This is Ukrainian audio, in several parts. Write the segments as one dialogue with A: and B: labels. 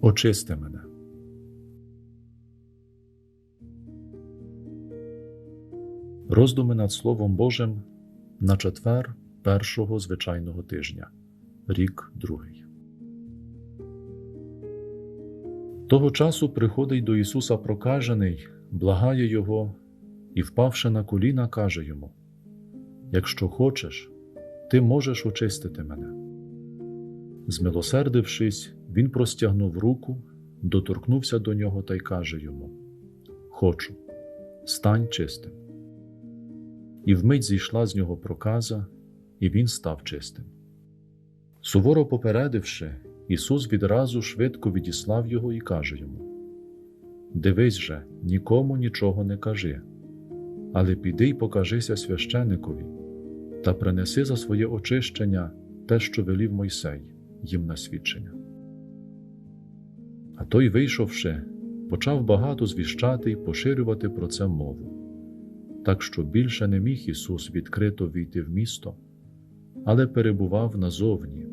A: Очисти мене. Роздуми над Словом Божим на четвер першого звичайного тижня, рік другий. Того часу приходить до Ісуса прокажений, благає Його і, впавши на коліна, каже йому: Якщо хочеш, ти можеш очистити мене. Змилосердившись, він простягнув руку, доторкнувся до нього та й каже йому: Хочу, стань чистим. І вмить зійшла з нього проказа, і він став чистим. Суворо попередивши, Ісус відразу швидко відіслав його і каже йому: Дивись же, нікому нічого не кажи, але піди й покажися священикові та принеси за своє очищення те, що велів Мойсей, їм на свідчення. А той, вийшовши, почав багато звіщати й поширювати про це мову, так що більше не міг Ісус відкрито війти в місто, але перебував назовні,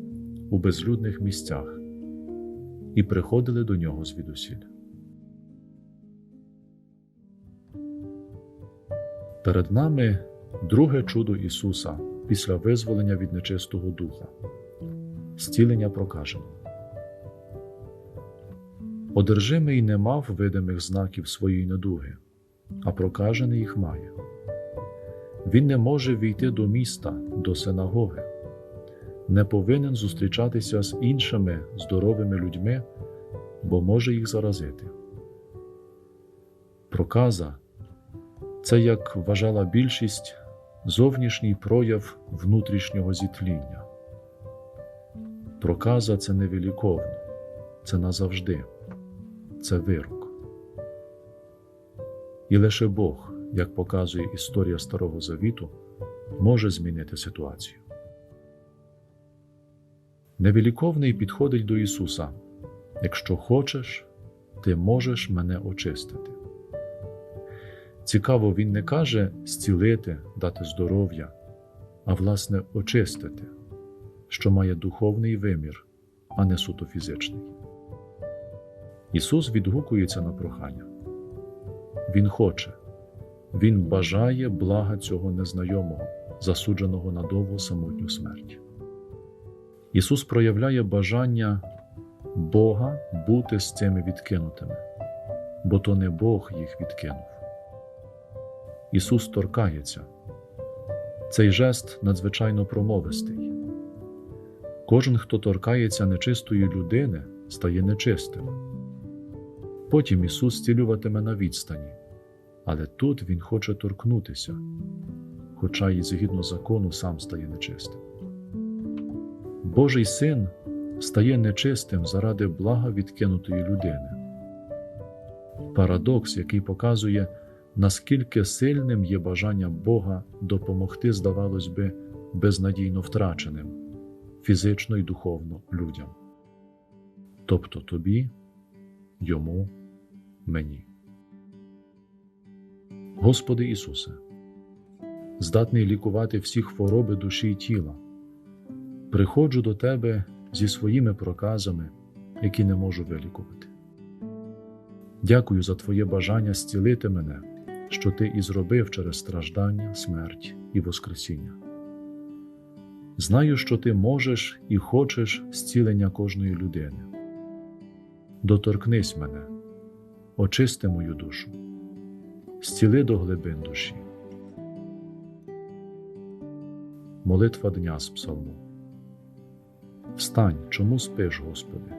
A: у безлюдних місцях, і приходили до нього звідусіль. Перед нами друге чудо Ісуса після визволення від нечистого духа, зцілення прокаженого. Одержимий не мав видимих знаків своєї недуги, а прокажений їх має. Він не може війти до міста, до синагоги, не повинен зустрічатися з іншими здоровими людьми, бо може їх заразити. Проказа це, як вважала більшість, зовнішній прояв внутрішнього зітління. Проказа це невеликовно, це назавжди, це вирок. І лише Бог, як показує історія Старого Завіту, може змінити ситуацію. Невеликовний підходить до Ісуса якщо хочеш, ти можеш мене очистити. Цікаво, Він не каже зцілити, дати здоров'я, а власне очистити, що має духовний вимір, а не суто фізичний. Ісус відгукується на прохання. Він хоче, Він бажає блага цього незнайомого, засудженого на довгу самотню смерть. Ісус проявляє бажання Бога бути з цими відкинутими, бо то не Бог їх відкинув. Ісус торкається. Цей жест надзвичайно промовистий. Кожен, хто торкається нечистої людини, стає нечистим. Потім Ісус зцілюватиме на відстані, але тут Він хоче торкнутися, хоча й згідно закону сам стає нечистим. Божий син стає нечистим заради блага відкинутої людини. Парадокс, який показує, наскільки сильним є бажання Бога допомогти, здавалось би, безнадійно втраченим фізично і духовно людям, тобто тобі, йому, мені. Господи Ісусе, здатний лікувати всі хвороби душі й тіла, приходжу до Тебе зі своїми проказами, які не можу вилікувати. Дякую за Твоє бажання зцілити мене, що Ти і зробив через страждання, смерть і Воскресіння. Знаю, що Ти можеш і хочеш зцілення кожної людини. Доторкнись мене, очисти мою душу, зціли до глибин душі. Молитва дня з псалму. Встань, чому спиш, Господи,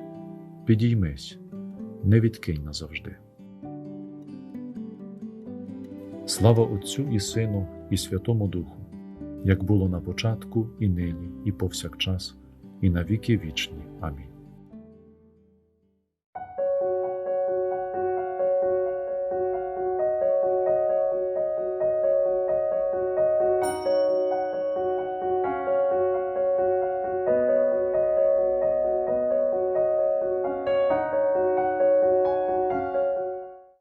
A: підіймись, не відкинь назавжди. Слава Отцю і Сину, і Святому Духу, як було на початку, і нині, і повсякчас, і на віки вічні. Амінь.